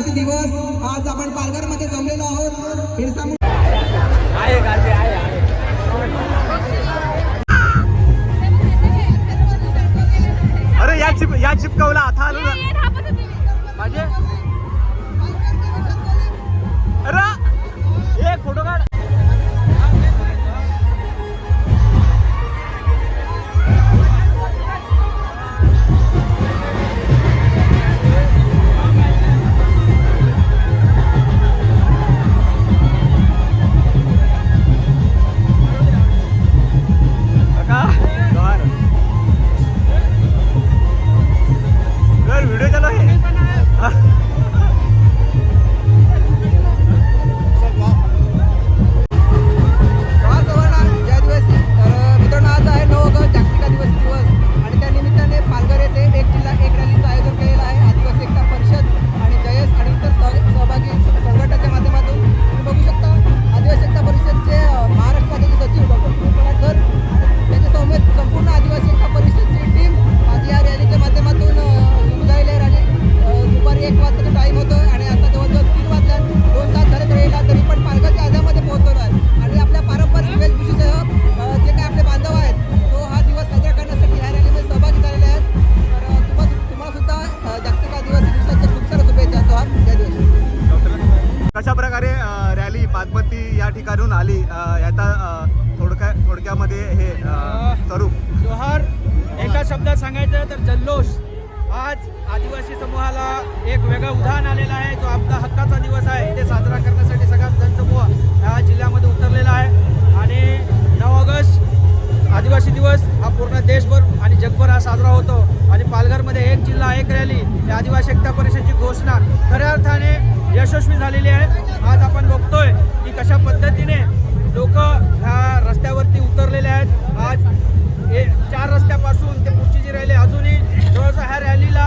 आदिवासी दिवस आज आपण पालघरमध्ये जमलेलो आहोत. याचा थोडक्या थोडक्यामध्ये हे स्वरूप जोहार एका शब्दात सांगायचं तर जल्लोष. आज आदिवासी समूहाला एक वेगळं उदाहरण आलेलं आहे. जो आपला हक्काचा दिवस आहे ते साजरा करण्यासाठी सगळा जनसमूह ह्या जिल्ह्यामध्ये उतरलेला आहे. आणि नऊ ऑगस्ट आदिवासी दिवस हा पूर्ण देशभर आणि जगभर हा साजरा होतो. आणि पालघरमध्ये एक जिल्हा एक रॅली या आदिवासी एकता परिषदेची घोषणा खऱ्या अर्थाने यशस्वी झालेली आहे. आज आपण बघतोय की कशा पद्धतीने लोक ह्या रस्त्यावरती उतरलेले आहेत. आज हे चार रस्त्यापासून ते पुढची जी रॅली अजूनही जवळजवळ ह्या रॅलीला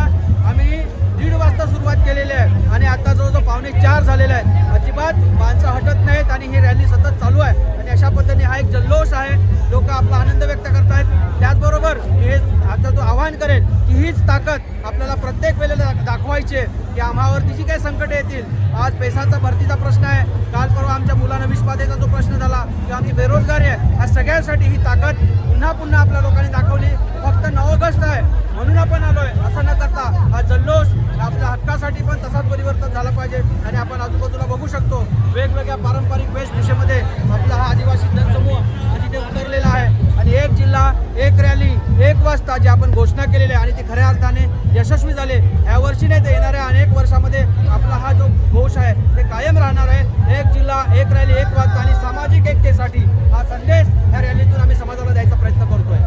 आम्ही दीड वाजता सुरुवात केलेली आहे. आणि आता जवळजवळ पावणे चार झालेले आहेत. अजिबात माणसं हटत नाहीत आणि ही रॅली सतत चालू आहे. आणि अशा पद्धतीने हा एक जल्लोष आहे. लोक आपला आनंद व्यक्त करत आहेत त्याचबरोबर हे आता तो आवाहन करेल की हीच ताकद आपल्याला प्रत्येक वेळेला दाखवायची आहे. की आम्हावरती जी काही संकटं येतील आज पैशाचा भरतीचा प्रश्न आहे. काल परवा आमच्या मुलांना विषबाधेचा जो प्रश्न झाला किंवा आमची बेरोजगारी आहे. या सगळ्यांसाठी ही ताकद पुन्हा पुन्हा आपल्या लोकांनी दाखवली. फक्त नऊ ऑगस्ट आहे म्हणून आपण आलोय असं न करता हा जल्लोष आपल्या हक्कासाठी पण तसाच परिवर्तन झालं पाहिजे. आणि आपण आजूबाजूला बघू शकतो वेगवेगळ्या पारंपरिक वेशभूषेमध्ये आपला हा आदिवासी जनसमूह तिथे उतरलेला आहे. आणि एक जिल्हा एक रॅली एक वाजता जी आपण घोषणा केलेली आहे आणि ती खऱ्या अर्थाने यशस्वी झाले यावर्षी नाही तर येणाऱ्या अनेक वर्षामध्ये आपला हा जो घोष आहे ते कायम राहणार आहे. एक जिल्हा एक रॅली एक वाद आणि सामाजिक एकतेसाठी हा संदेश ह्या रॅलीतून आम्ही समाजाला द्यायचा प्रयत्न करतोय.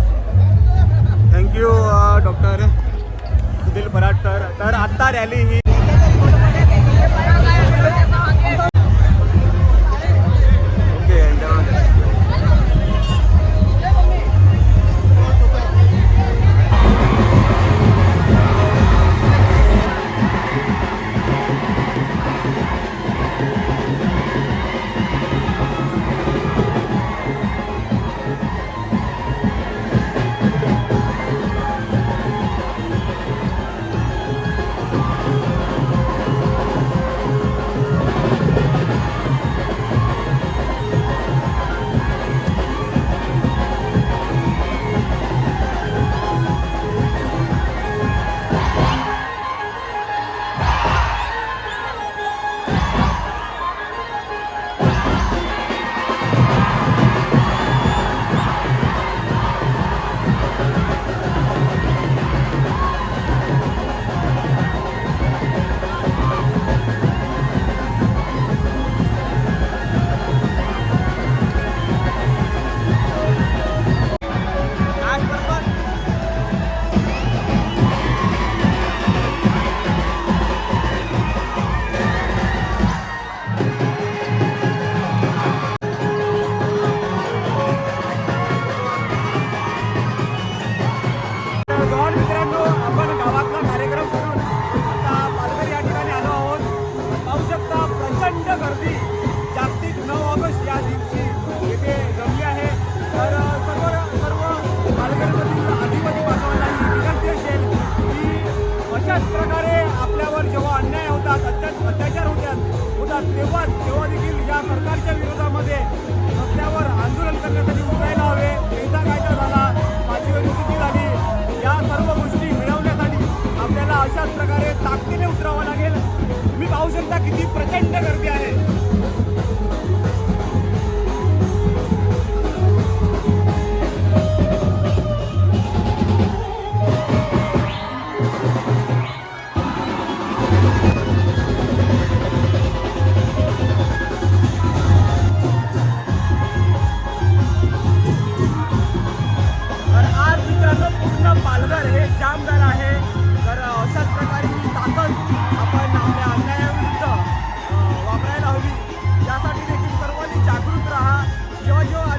थँक्यू डॉक्टर सुधील पराटकर तर आत्ता रॅली ही असतात तेव्हा तेव्हा देखील या सरकारच्या विरोधामध्ये रस्त्यावर आंदोलन करण्यासाठी उतरायला हवे. एकदा कायदा झाला पाचवी निश्चिती झाली. या सर्व गोष्टी मिळवण्यासाठी आपल्याला अशाच प्रकारे ताकदीने उतरावं लागेल. तुम्ही पाहू शकता किती प्रचंड गर्दी आहे. जबाबदार आहे. तर अशाच प्रकारची ताकद आपण आपल्या अन्यायाविरुद्ध वापरायला हवी. यासाठी देखील सर्वांनी जागृत राहा. जेव्हा जेव्हा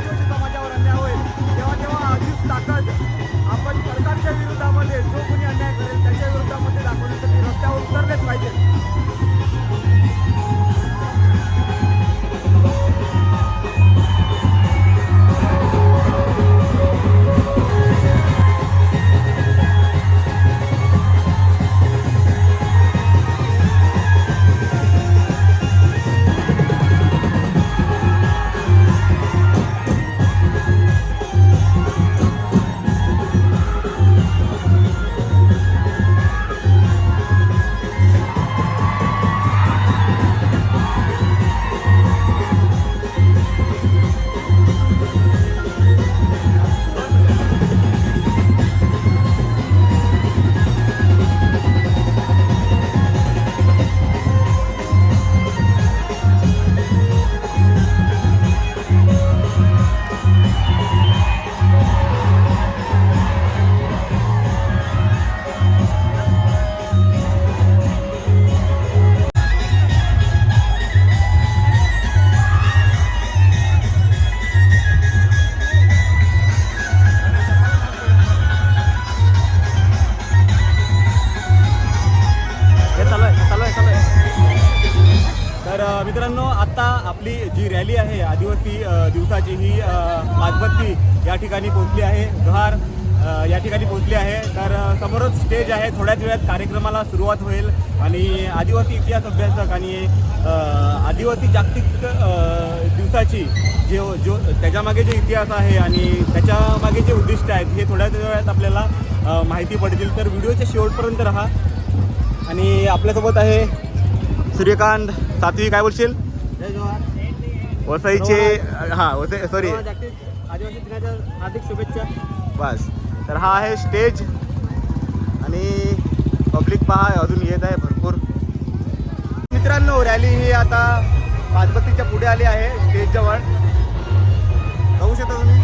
आता आपली जी रॅली आहे आदिवासी दिवसाची ही अ, या ठिकाणी पोहोचली आहे. गहार या ठिकाणी पोहोचली आहे. तर समोरच स्टेज आहे. थोड्याच वेळात कार्यक्रमाला सुरुवात होईल आणि आदिवासी इतिहास अभ्यासक आणि आदिवासी जागतिक दिवसाची जे जो त्याच्यामागे जे इतिहास आहे आणि त्याच्यामागे जे उद्दिष्ट आहेत हे थोड्याच वेळात आपल्याला माहिती पडतील. तर व्हिडिओच्या शेवटपर्यंत राहा. आणि आपल्यासोबत आहे सूर्यकांत सातवी. काय बोलशील? वसईचे हां वसई सॉरी आदिवासी दिनाच्या हार्दिक शुभेच्छा. बस. तर हा आहे स्टेज. आणि पब्लिक पहा अजून येत आहे भरपूर. मित्रांनो रॅली ही आता पाचबत्तीच्या पुढे आली आहे स्टेजजवळ बघू शकता तुम्ही.